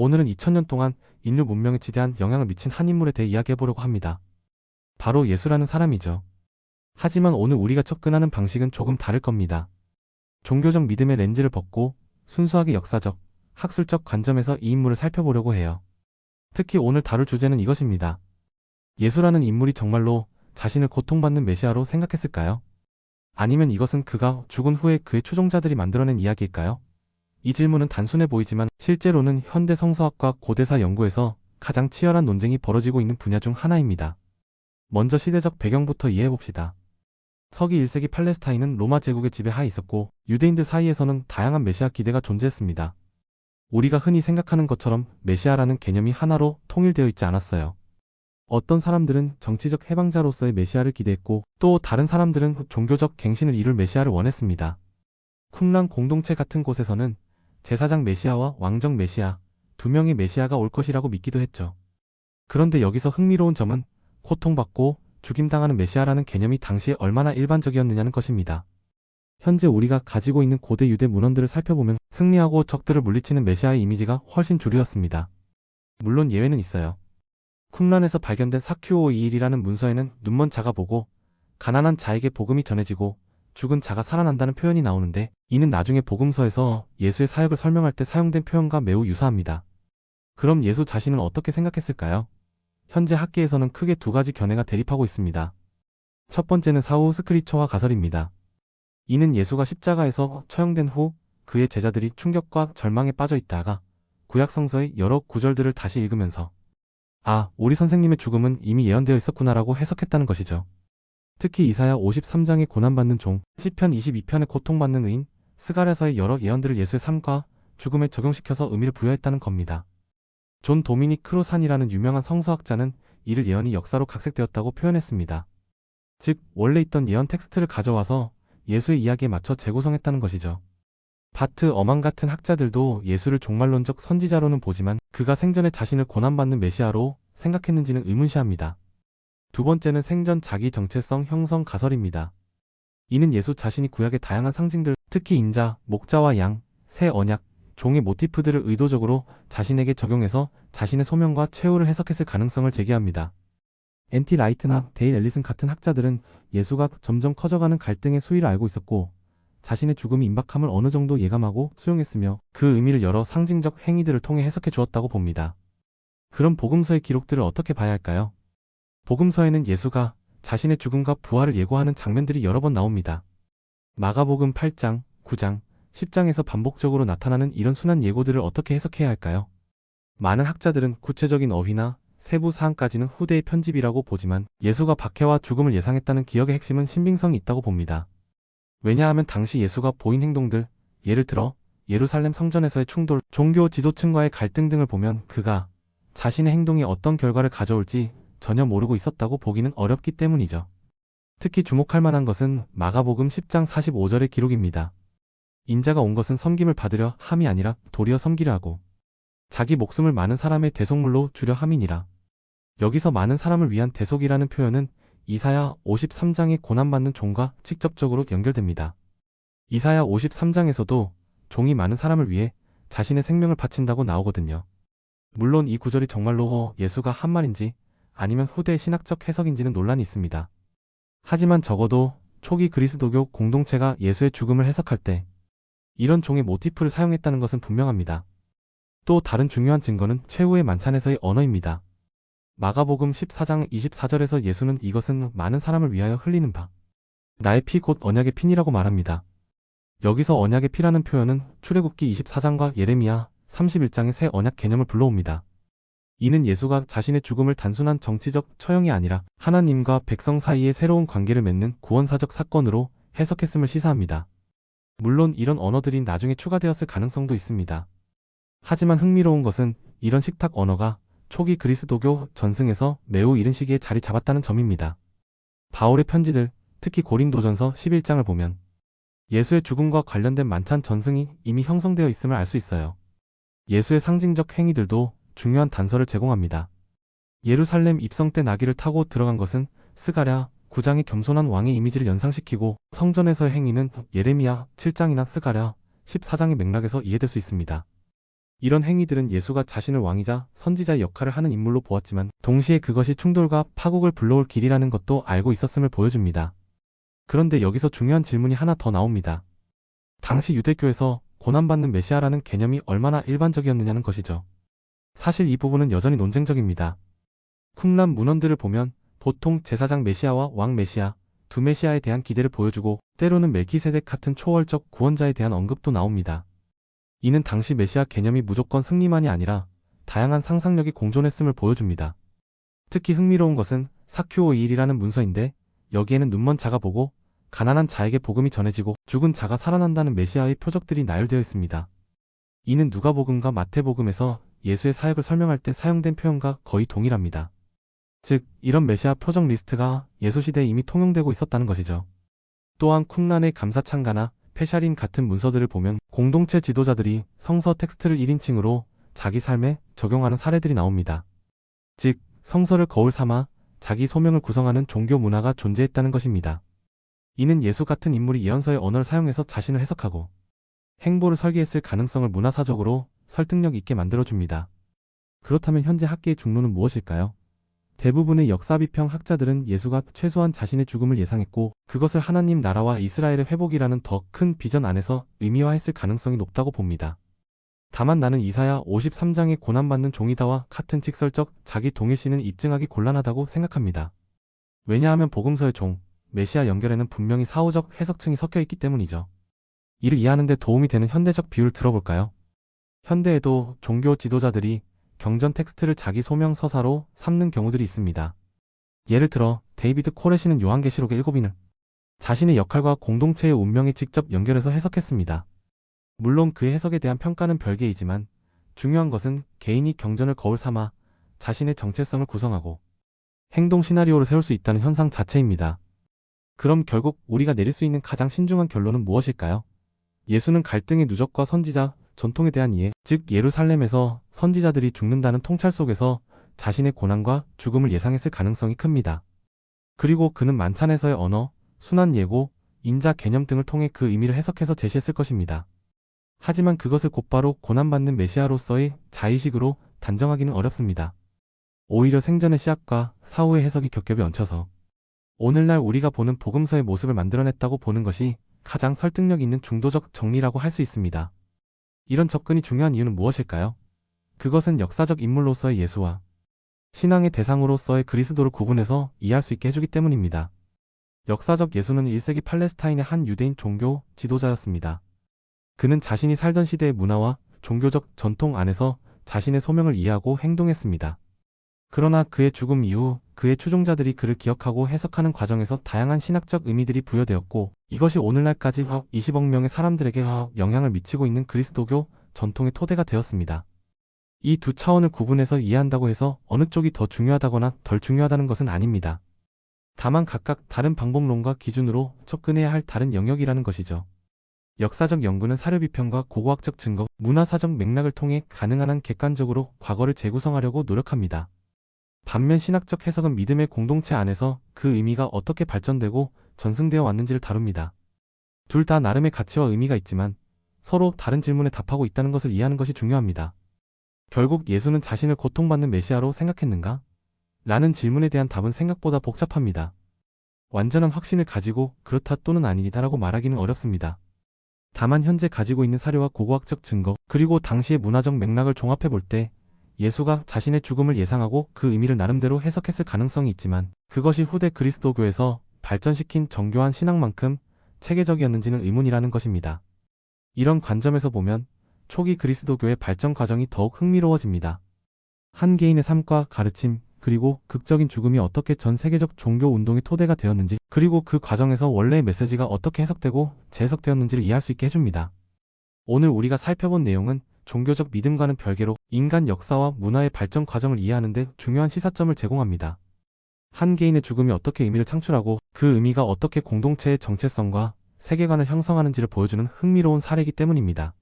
오늘은 2000년 동안 인류 문명에 지대한 영향을 미친 한 인물에 대해 이야기해보려고 합니다. 바로 예수라는 사람이죠. 하지만 오늘 우리가 접근하는 방식은 조금 다를 겁니다. 종교적 믿음의 렌즈를 벗고 순수하게 역사적, 학술적 관점에서 이 인물을 살펴보려고 해요. 특히 오늘 다룰 주제는 이것입니다. 예수라는 인물이 정말로 자신을 고통받는 메시아로 생각했을까요? 아니면 이것은 그가 죽은 후에 그의 추종자들이 만들어낸 이야기일까요? 이 질문은 단순해 보이지만 실제로는 현대 성서학과 고대사 연구에서 가장 치열한 논쟁이 벌어지고 있는 분야 중 하나입니다. 먼저 시대적 배경부터 이해해 봅시다. 서기 1세기 팔레스타인은 로마 제국의 지배하에 있었고 유대인들 사이에서는 다양한 메시아 기대가 존재했습니다. 우리가 흔히 생각하는 것처럼 메시아라는 개념이 하나로 통일되어 있지 않았어요. 어떤 사람들은 정치적 해방자로서의 메시아를 기대했고 또 다른 사람들은 종교적 갱신을 이룰 메시아를 원했습니다. 쿰란 공동체 같은 곳에서는 제사장 메시아와 왕정 메시아, 두 명의 메시아가 올 것이라고 믿기도 했죠. 그런데 여기서 흥미로운 점은 고통받고 죽임당하는 메시아라는 개념이 당시에 얼마나 일반적이었느냐는 것입니다. 현재 우리가 가지고 있는 고대 유대 문헌들을 살펴보면 승리하고 적들을 물리치는 메시아의 이미지가 훨씬 주류였습니다. 물론 예외는 있어요. 쿰란에서 발견된 사큐오 21이라는 문서에는 눈먼 자가 보고 가난한 자에게 복음이 전해지고 죽은 자가 살아난다는 표현이 나오는데 이는 나중에 복음서에서 예수의 사역을 설명할 때 사용된 표현과 매우 유사합니다. 그럼 예수 자신은 어떻게 생각했을까요? 현재 학계에서는 크게 두 가지 견해가 대립하고 있습니다. 첫 번째는 사후 스크립처와 가설입니다. 이는 예수가 십자가에서 처형된 후 그의 제자들이 충격과 절망에 빠져 있다가 구약 성서의 여러 구절들을 다시 읽으면서 아, 우리 선생님의 죽음은 이미 예언되어 있었구나라고 해석했다는 것이죠. 특히 이사야 53장의 고난받는 종, 시편 22편의 고통받는 의인, 스가랴서의 여러 예언들을 예수의 삶과 죽음에 적용시켜서 의미를 부여했다는 겁니다. 존 도미닉 크로산이라는 유명한 성서학자는 이를 예언이 역사로 각색되었다고 표현했습니다. 즉, 원래 있던 예언 텍스트를 가져와서 예수의 이야기에 맞춰 재구성했다는 것이죠. 바트 어만 같은 학자들도 예수를 종말론적 선지자로는 보지만 그가 생전에 자신을 고난받는 메시아로 생각했는지는 의문시합니다. 두 번째는 생전 자기 정체성 형성 가설입니다. 이는 예수 자신이 구약의 다양한 상징들, 특히 인자, 목자와 양, 새 언약, 종의 모티프들을 의도적으로 자신에게 적용해서 자신의 소명과 최후를 해석했을 가능성을 제기합니다. 앤티 라이트나 데일 앨리슨 같은 학자들은 예수가 점점 커져가는 갈등의 수위를 알고 있었고 자신의 죽음이 임박함을 어느 정도 예감하고 수용했으며 그 의미를 여러 상징적 행위들을 통해 해석해 주었다고 봅니다. 그럼 복음서의 기록들을 어떻게 봐야 할까요? 복음서에는 예수가 자신의 죽음과 부활을 예고하는 장면들이 여러 번 나옵니다. 마가복음 8장, 9장, 10장에서 반복적으로 나타나는 이런 순한 예고들을 어떻게 해석해야 할까요? 많은 학자들은 구체적인 어휘나 세부 사항까지는 후대의 편집이라고 보지만 예수가 박해와 죽음을 예상했다는 기억의 핵심은 신빙성이 있다고 봅니다. 왜냐하면 당시 예수가 보인 행동들, 예를 들어 예루살렘 성전에서의 충돌, 종교 지도층과의 갈등 등을 보면 그가 자신의 행동이 어떤 결과를 가져올지 전혀 모르고 있었다고 보기는 어렵기 때문이죠. 특히 주목할 만한 것은 마가복음 10장 45절의 기록입니다. 인자가 온 것은 섬김을 받으려 함이 아니라 도리어 섬기려 하고 자기 목숨을 많은 사람의 대속물로 주려 함이니라. 여기서 많은 사람을 위한 대속이라는 표현은 이사야 53장의 고난받는 종과 직접적으로 연결됩니다. 이사야 53장에서도 종이 많은 사람을 위해 자신의 생명을 바친다고 나오거든요. 물론 이 구절이 정말로 예수가 한 말인지 아니면 후대 신학적 해석인지는 논란이 있습니다. 하지만 적어도 초기 그리스도교 공동체가 예수의 죽음을 해석할 때 이런 종의 모티프를 사용했다는 것은 분명합니다. 또 다른 중요한 증거는 최후의 만찬에서의 언어입니다. 마가복음 14장 24절에서 예수는 이것은 많은 사람을 위하여 흘리는 바. 나의 피 곧 언약의 피니라고 말합니다. 여기서 언약의 피라는 표현은 출애굽기 24장과 예레미야 31장의 새 언약 개념을 불러옵니다. 이는 예수가 자신의 죽음을 단순한 정치적 처형이 아니라 하나님과 백성 사이의 새로운 관계를 맺는 구원사적 사건으로 해석했음을 시사합니다. 물론 이런 언어들이 나중에 추가되었을 가능성도 있습니다. 하지만 흥미로운 것은 이런 식탁 언어가 초기 그리스도교 전승에서 매우 이른 시기에 자리 잡았다는 점입니다. 바울의 편지들, 특히 고린도전서 11장을 보면 예수의 죽음과 관련된 만찬 전승이 이미 형성되어 있음을 알 수 있어요. 예수의 상징적 행위들도 중요한 단서를 제공합니다. 예루살렘 입성 때 나귀를 타고 들어간 것은 스가랴 9장의 겸손한 왕의 이미지를 연상시키고 성전에서의 행위는 예레미야 7장이나 스가랴 14장의 맥락에서 이해될 수 있습니다. 이런 행위들은 예수가 자신을 왕이자 선지자의 역할을 하는 인물로 보았지만 동시에 그것이 충돌과 파국을 불러올 길이라는 것도 알고 있었음을 보여줍니다. 그런데 여기서 중요한 질문이 하나 더 나옵니다. 당시 유대교에서 고난받는 메시아라는 개념이 얼마나 일반적이었느냐는 것이죠. 사실 이 부분은 여전히 논쟁적입니다. 쿰란 문헌들을 보면 보통 제사장 메시아와 왕 메시아, 두 메시아에 대한 기대를 보여주고 때로는 멜키세덱 같은 초월적 구원자에 대한 언급도 나옵니다. 이는 당시 메시아 개념이 무조건 승리만이 아니라 다양한 상상력이 공존했음을 보여줍니다. 특히 흥미로운 것은 사큐오 2일이라는 문서인데 여기에는 눈먼 자가 보고 가난한 자에게 복음이 전해지고 죽은 자가 살아난다는 메시아의 표적들이 나열되어 있습니다. 이는 누가복음과 마태복음에서 예수의 사역을 설명할 때 사용된 표현과 거의 동일합니다. 즉, 이런 메시아 표적 리스트가 예수 시대에 이미 통용되고 있었다는 것이죠. 또한 쿰란의 감사 창가나 페샤림 같은 문서들을 보면 공동체 지도자들이 성서 텍스트를 1인칭으로 자기 삶에 적용하는 사례들이 나옵니다. 즉, 성서를 거울 삼아 자기 소명을 구성하는 종교 문화가 존재했다는 것입니다. 이는 예수 같은 인물이 예언서의 언어를 사용해서 자신을 해석하고 행보를 설계했을 가능성을 문화사적으로 설득력 있게 만들어줍니다. 그렇다면 현재 학계의 중론은 무엇일까요? 대부분의 역사비평 학자들은 예수가 최소한 자신의 죽음을 예상했고 그것을 하나님 나라와 이스라엘의 회복이라는 더 큰 비전 안에서 의미화했을 가능성이 높다고 봅니다. 다만 나는 이사야 53장의 고난받는 종이다와 같은 직설적 자기 동일시는 입증하기 곤란하다고 생각합니다. 왜냐하면 복음서의 종, 메시아 연결에는 분명히 사후적 해석층이 섞여 있기 때문이죠. 이를 이해하는 데 도움이 되는 현대적 비유를 들어볼까요? 현대에도 종교 지도자들이 경전 텍스트를 자기 소명 서사로 삼는 경우들이 있습니다. 예를 들어 데이비드 코레시는 요한계시록의 일곱인을 자신의 역할과 공동체의 운명에 직접 연결해서 해석했습니다. 물론 그의 해석에 대한 평가는 별개이지만 중요한 것은 개인이 경전을 거울 삼아 자신의 정체성을 구성하고 행동 시나리오를 세울 수 있다는 현상 자체입니다. 그럼 결국 우리가 내릴 수 있는 가장 신중한 결론은 무엇일까요? 예수는 갈등의 누적과 선지자, 전통에 대한 이해, 즉 예루살렘에서 선지자들이 죽는다는 통찰 속에서 자신의 고난과 죽음을 예상했을 가능성이 큽니다. 그리고 그는 만찬에서의 언어, 순환 예고, 인자 개념 등을 통해 그 의미를 해석해서 제시했을 것입니다. 하지만 그것을 곧바로 고난받는 메시아로서의 자의식으로 단정하기는 어렵습니다. 오히려 생전의 시합과 사후의 해석이 겹겹이 얹혀서 오늘날 우리가 보는 복음서의 모습을 만들어냈다고 보는 것이 가장 설득력 있는 중도적 정리라고 할 수 있습니다. 이런 접근이 중요한 이유는 무엇일까요? 그것은 역사적 인물로서의 예수와 신앙의 대상으로서의 그리스도를 구분해서 이해할 수 있게 해주기 때문입니다. 역사적 예수는 1세기 팔레스타인의 한 유대인 종교 지도자였습니다. 그는 자신이 살던 시대의 문화와 종교적 전통 안에서 자신의 소명을 이해하고 행동했습니다. 그러나 그의 죽음 이후 그의 추종자들이 그를 기억하고 해석하는 과정에서 다양한 신학적 의미들이 부여되었고 이것이 오늘날까지 20억 명의 사람들에게 영향을 미치고 있는 그리스도교 전통의 토대가 되었습니다. 이 두 차원을 구분해서 이해한다고 해서 어느 쪽이 더 중요하다거나 덜 중요하다는 것은 아닙니다. 다만 각각 다른 방법론과 기준으로 접근해야 할 다른 영역이라는 것이죠. 역사적 연구는 사료 비평과 고고학적 증거, 문화사적 맥락을 통해 가능한 한 객관적으로 과거를 재구성하려고 노력합니다. 반면 신학적 해석은 믿음의 공동체 안에서 그 의미가 어떻게 발전되고 전승되어 왔는지를 다룹니다. 둘 다 나름의 가치와 의미가 있지만 서로 다른 질문에 답하고 있다는 것을 이해하는 것이 중요합니다. 결국 예수는 자신을 고통받는 메시아로 생각했는가? 라는 질문에 대한 답은 생각보다 복잡합니다. 완전한 확신을 가지고 그렇다 또는 아니다라고 말하기는 어렵습니다. 다만 현재 가지고 있는 사료와 고고학적 증거, 그리고 당시의 문화적 맥락을 종합해 볼 때 예수가 자신의 죽음을 예상하고 그 의미를 나름대로 해석했을 가능성이 있지만 그것이 후대 그리스도교에서 발전시킨 정교한 신앙만큼 체계적이었는지는 의문이라는 것입니다. 이런 관점에서 보면 초기 그리스도교의 발전 과정이 더욱 흥미로워집니다. 한 개인의 삶과 가르침, 그리고 극적인 죽음이 어떻게 전 세계적 종교 운동의 토대가 되었는지, 그리고 그 과정에서 원래의 메시지가 어떻게 해석되고 재해석되었는지를 이해할 수 있게 해줍니다. 오늘 우리가 살펴본 내용은 종교적 믿음과는 별개로 인간 역사와 문화의 발전 과정을 이해하는 데 중요한 시사점을 제공합니다. 한 개인의 죽음이 어떻게 의미를 창출하고 그 의미가 어떻게 공동체의 정체성과 세계관을 형성하는지를 보여주는 흥미로운 사례이기 때문입니다.